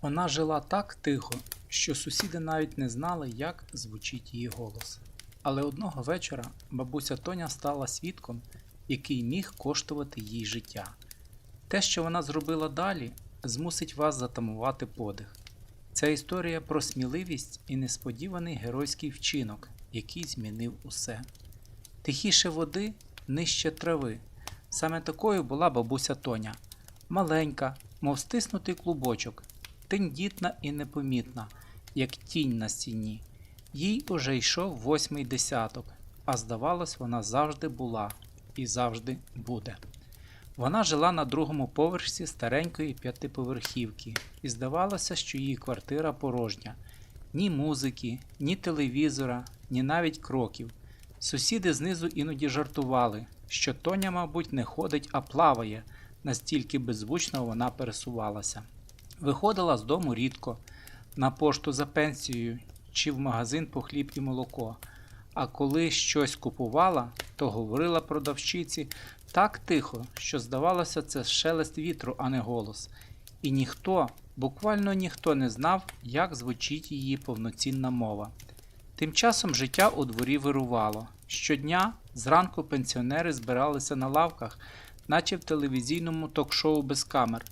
Вона жила так тихо, що сусіди навіть не знали, як звучить її голос. Але одного вечора бабуся Тоня стала свідком, який міг коштувати їй життя. Те, що вона зробила далі, змусить вас затамувати подих. Ця історія про сміливість і несподіваний геройський вчинок, який змінив усе. Тихіше води, нижче трави. Саме такою була бабуся Тоня. Маленька, мов стиснутий клубочок, тендітна і непомітна, як тінь на стіні. Їй уже йшов восьмий десяток, а здавалось, вона завжди була і завжди буде. Вона жила на другому поверсі старенької п'ятиповерхівки, і здавалося, що її квартира порожня. Ні музики, ні телевізора, ні навіть кроків. Сусіди знизу іноді жартували, що Тоня, мабуть, не ходить, а плаває, настільки беззвучно вона пересувалася. Виходила з дому рідко, на пошту за пенсією чи в магазин по хліб і молоко. А коли щось купувала, то говорила продавщиці так тихо, що здавалося, це шелест вітру, а не голос. І ніхто, буквально ніхто не знав, як звучить її повноцінна мова. Тим часом життя у дворі вирувало. Щодня зранку пенсіонери збиралися на лавках, наче в телевізійному ток-шоу без камер.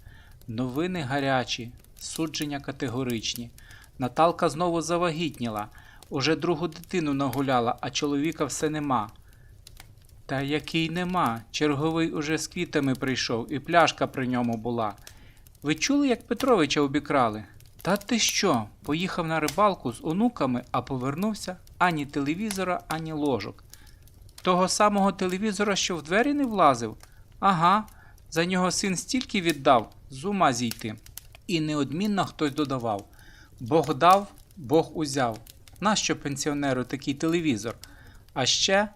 Новини гарячі, судження категоричні. Наталка знову завагітніла, уже другу дитину нагуляла, а чоловіка все нема. Та який нема, черговий уже з квітами прийшов, і пляшка при ньому була. Ви чули, як Петровича обікрали? Та ти що? Поїхав на рибалку з онуками, а повернувся ані телевізора, ані ложок. Того самого телевізора, що в двері не влазив? Ага, за нього син стільки віддав, з ума зійти. І неодмінно хтось додавав: Бог дав, Бог узяв. Нащо пенсіонеру такий телевізор? А ще,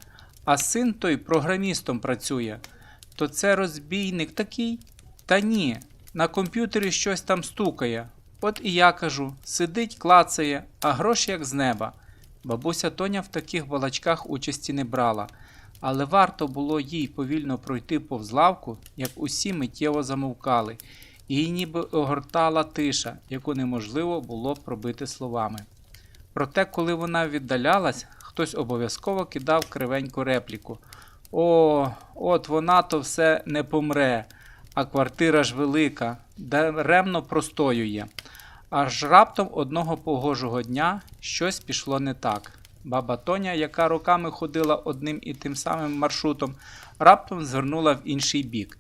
а син той програмістом працює. То це розбійник такий? Та ні, на комп'ютері щось там стукає. От і я кажу: сидить, клацає, а гроші як з неба. Бабуся Тоня в таких балачках участі не брала, але варто було їй повільно пройти повз лавку, як усі миттєво замовкали, її ніби огортала тиша, яку неможливо було пробити словами. Проте, коли вона віддалялась, хтось обов'язково кидав кривеньку репліку. О, от вона то все не помре, а квартира ж велика, даремно простоює. Аж раптом одного погожого дня щось пішло не так. Баба Тоня, яка роками ходила одним і тим самим маршрутом, раптом звернула в інший бік.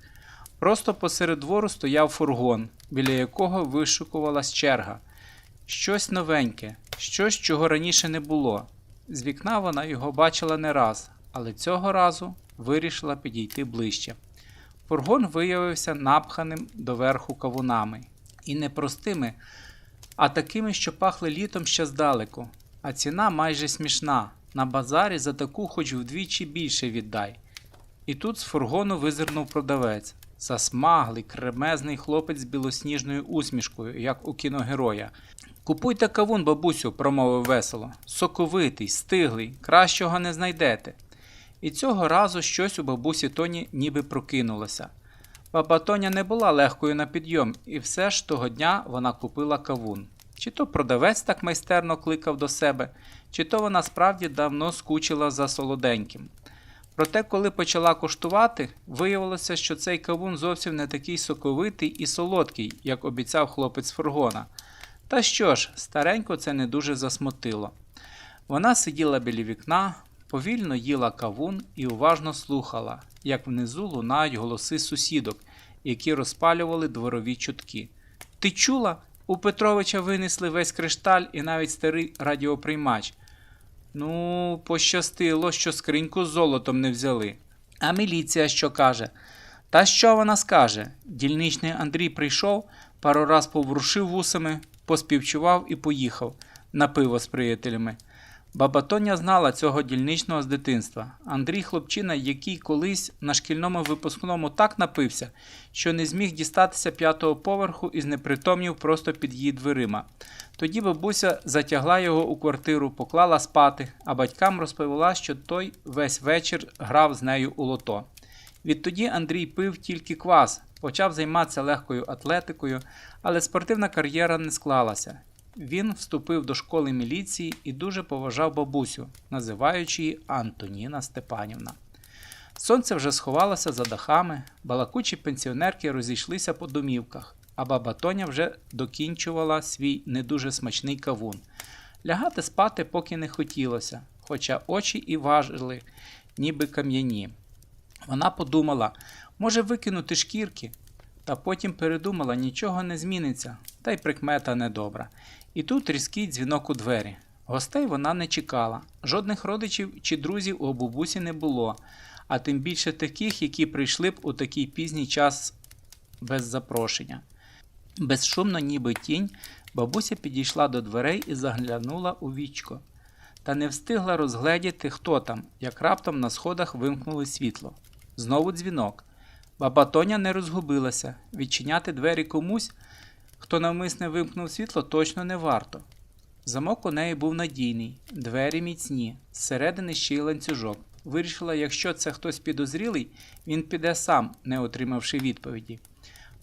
Просто посеред двору стояв фургон, біля якого вишукувалась черга. Щось новеньке, щось, чого раніше не було. З вікна вона його бачила не раз, але цього разу вирішила підійти ближче. Фургон виявився напханим доверху кавунами. І не простими, а такими, що пахли літом ще здалеку. А ціна майже смішна. На базарі за таку хоч вдвічі більше віддай. І тут з фургону визирнув продавець. Засмаглий, кремезний хлопець з білосніжною усмішкою, як у кіногероя. Купуйте кавун, бабусю, промовив весело. Соковитий, стиглий, кращого не знайдете. І цього разу щось у бабусі Тоні ніби прокинулося. Баба Тоня не була легкою на підйом, і все ж того дня вона купила кавун. Чи то продавець так майстерно кликав до себе, чи то вона справді давно скучила за солоденьким. Проте, коли почала коштувати, виявилося, що цей кавун зовсім не такий соковитий і солодкий, як обіцяв хлопець фургона. Та що ж, старенько це не дуже засмутило. Вона сиділа біля вікна, повільно їла кавун і уважно слухала, як внизу лунають голоси сусідок, які розпалювали дворові чутки. Ти чула? У Петровича винесли весь кришталь і навіть старий радіоприймач. Ну, пощастило, що скриньку з золотом не взяли. А міліція що каже? Та що вона скаже? Дільничний Андрій прийшов, пару раз поворушив вусами, поспівчував і поїхав на пиво з приятелями. Баба Тоня знала цього дільничного з дитинства. Андрій хлопчина, який колись на шкільному випускному так напився, що не зміг дістатися п'ятого поверху і знепритомнів просто під її дверима. Тоді бабуся затягла його у квартиру, поклала спати, а батькам розповіла, що той весь вечір грав з нею у лото. Відтоді Андрій пив тільки квас, почав займатися легкою атлетикою, але спортивна кар'єра не склалася. Він вступив до школи міліції і дуже поважав бабусю, називаючи її Антоніна Степанівна. Сонце вже сховалося за дахами, балакучі пенсіонерки розійшлися по домівках, а баба Тоня вже докінчувала свій не дуже смачний кавун. Лягати спати поки не хотілося, хоча очі і важили, ніби кам'яні. Вона подумала, може викинути шкірки, та потім передумала, нічого не зміниться, та й прикмета недобра. І тут різкий дзвінок у двері. Гостей вона не чекала, жодних родичів чи друзів у бабусі не було, а тим більше таких, які прийшли б у такий пізній час без запрошення. Безшумно, ніби тінь, бабуся підійшла до дверей і заглянула у вічко. Та не встигла розгледіти, хто там, як раптом на сходах вимкнули світло. Знову дзвінок. Баба Тоня не розгубилася. Відчиняти двері комусь, хто навмисне вимкнув світло, точно не варто. Замок у неї був надійний, двері міцні, зсередини ще й ланцюжок. Вирішила, якщо це хтось підозрілий, він піде сам, не отримавши відповіді.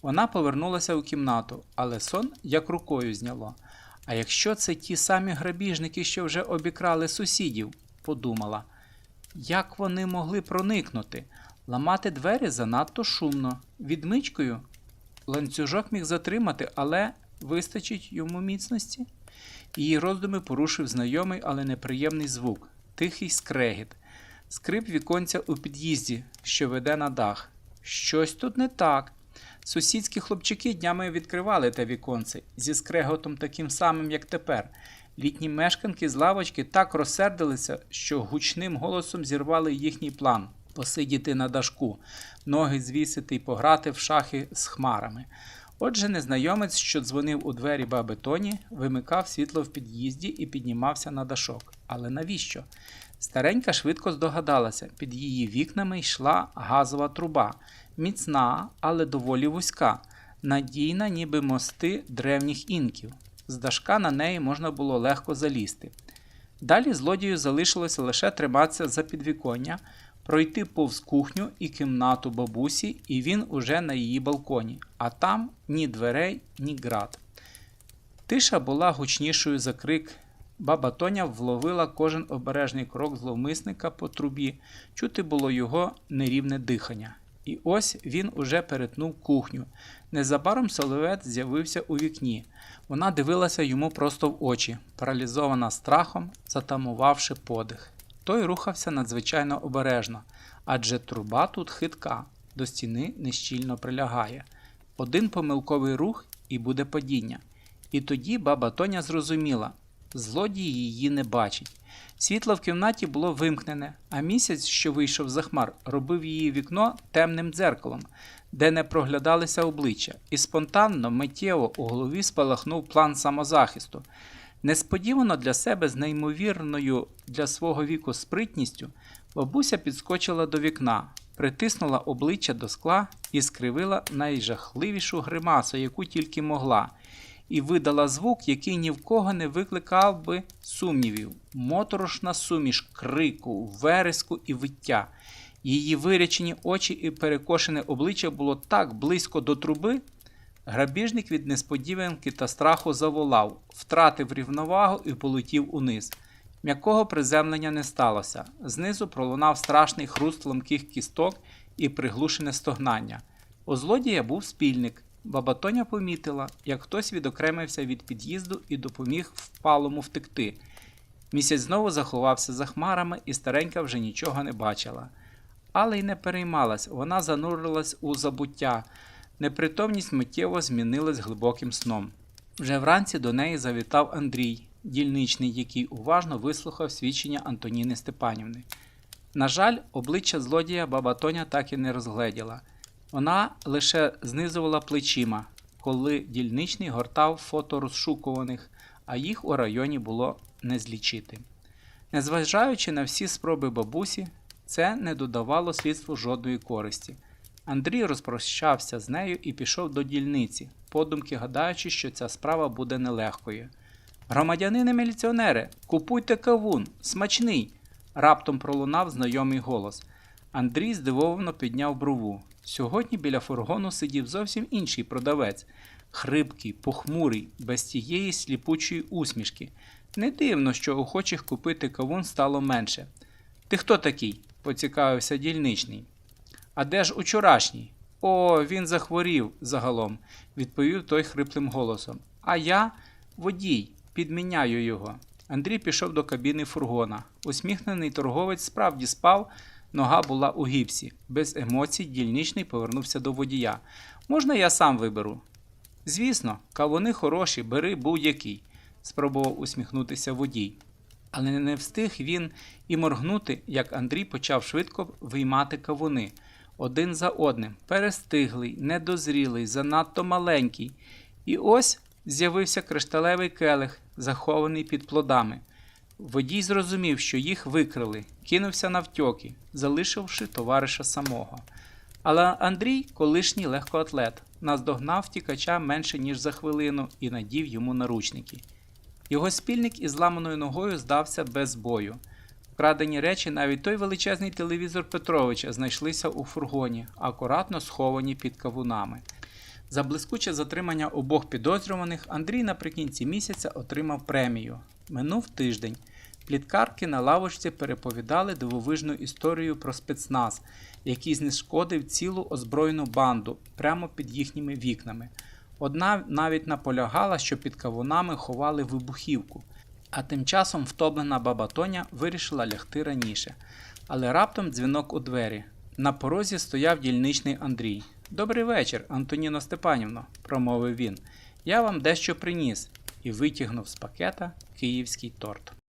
Вона повернулася у кімнату, але сон як рукою зняло. А якщо це ті самі грабіжники, що вже обікрали сусідів, подумала. Як вони могли проникнути? Ламати двері занадто шумно. Відмичкою ланцюжок міг затримати, але вистачить йому міцності. Її роздуми порушив знайомий, але неприємний звук тихий скрегіт, скрип віконця у під'їзді, що веде на дах. Щось тут не так. Сусідські хлопчики днями відкривали те віконце зі скреготом таким самим, як тепер. Літні мешканки з лавочки так розсердилися, що гучним голосом зірвали їхній план посидіти на дашку, ноги звісити й пограти в шахи з хмарами. Отже, незнайомець, що дзвонив у двері баби Тоні, вимикав світло в під'їзді і піднімався на дашок. Але навіщо? Старенька швидко здогадалася, під її вікнами йшла газова труба, міцна, але доволі вузька, надійна, ніби мости древніх інків. З дашка на неї можна було легко залізти. Далі злодію залишилося лише триматися за підвіконня, пройти повз кухню і кімнату бабусі, і він уже на її балконі, а там ні дверей, ні град. Тиша була гучнішою за крик. Баба Тоня вловила кожен обережний крок зловмисника по трубі, чути було його нерівне дихання. І ось він уже перетнув кухню. Незабаром Соловет з'явився у вікні. Вона дивилася йому просто в очі, паралізована страхом, затамувавши подих. Той рухався надзвичайно обережно, адже труба тут хитка, до стіни нещільно прилягає. Один помилковий рух і буде падіння. І тоді баба Тоня зрозуміла, злодій її не бачить. Світло в кімнаті було вимкнене, а місяць, що вийшов за хмар, робив її вікно темним дзеркалом, де не проглядалися обличчя, і спонтанно, миттєво у голові спалахнув план самозахисту. Несподівано для себе з неймовірною для свого віку спритністю, бабуся підскочила до вікна, притиснула обличчя до скла і скривила найжахливішу гримасу, яку тільки могла, і видала звук, який ні в кого не викликав би сумнівів, моторошна суміш крику, вереску і виття. Її вирячені очі і перекошене обличчя було так близько до труби. Грабіжник від несподіванки та страху заволав, втратив рівновагу і полетів униз. М'якого приземлення не сталося. Знизу пролунав страшний хруст ламких кісток і приглушене стогнання. У злодія був спільник. Баба Тоня помітила, як хтось відокремився від під'їзду і допоміг впалому втекти. Місяць знову заховався за хмарами, і старенька вже нічого не бачила. Але й не переймалась, вона занурилась у забуття. Непритомність миттєво змінилась глибоким сном. Вже вранці до неї завітав Андрій, дільничний, який уважно вислухав свідчення Антоніни Степанівни. На жаль, обличчя злодія баба Тоня так і не розгледіла. Вона лише знизувала плечима, коли дільничний гортав фото розшукуваних, а їх у районі було не злічити. Незважаючи на всі спроби бабусі, це не додавало слідству жодної користі. Андрій розпрощався з нею і пішов до дільниці, подумки гадаючи, що ця справа буде нелегкою. Громадянини міліціонери, купуйте кавун, смачний! раптом пролунав знайомий голос. Андрій здивовано підняв брову. Сьогодні біля фургону сидів зовсім інший продавець, хрипкий, похмурий, без тієї сліпучої усмішки. Не дивно, що охочих купити кавун стало менше. Ти хто такий? поцікавився дільничний. А де ж учорашній? О, він захворів загалом, відповів той хриплим голосом. А я водій, підміняю його. Андрій пішов до кабіни фургона. Усміхнений торговець справді спав, нога була у гіпсі. Без емоцій дільничний повернувся до водія. Можна я сам виберу? Звісно, кавуни хороші, бери будь-який, спробував усміхнутися водій. Але не встиг він і моргнути, як Андрій почав швидко виймати кавуни. Один за одним, перестиглий, недозрілий, занадто маленький. І ось з'явився кришталевий келих, захований під плодами. Водій зрозумів, що їх викрили, кинувся навтьоки, залишивши товариша самого. Але Андрій, колишній легкоатлет, наздогнав втікача менше ніж за хвилину і надів йому наручники. Його спільник із зламаною ногою здався без бою. Вкрадені речі, навіть той величезний телевізор Петровича знайшлися у фургоні, акуратно сховані під кавунами. За блискуче затримання обох підозрюваних Андрій наприкінці місяця отримав премію. Минув тиждень. Пліткарки на лавочці переповідали дивовижну історію про спецназ, який знешкодив цілу озброєну банду прямо під їхніми вікнами. Одна навіть наполягала, що під кавунами ховали вибухівку. А тим часом втомлена баба Тоня вирішила лягти раніше. Але раптом дзвінок у двері. На порозі стояв дільничний Андрій. Добрий вечір, Антоніно Степанівно, промовив він. Я вам дещо приніс і витягнув з пакета київський торт.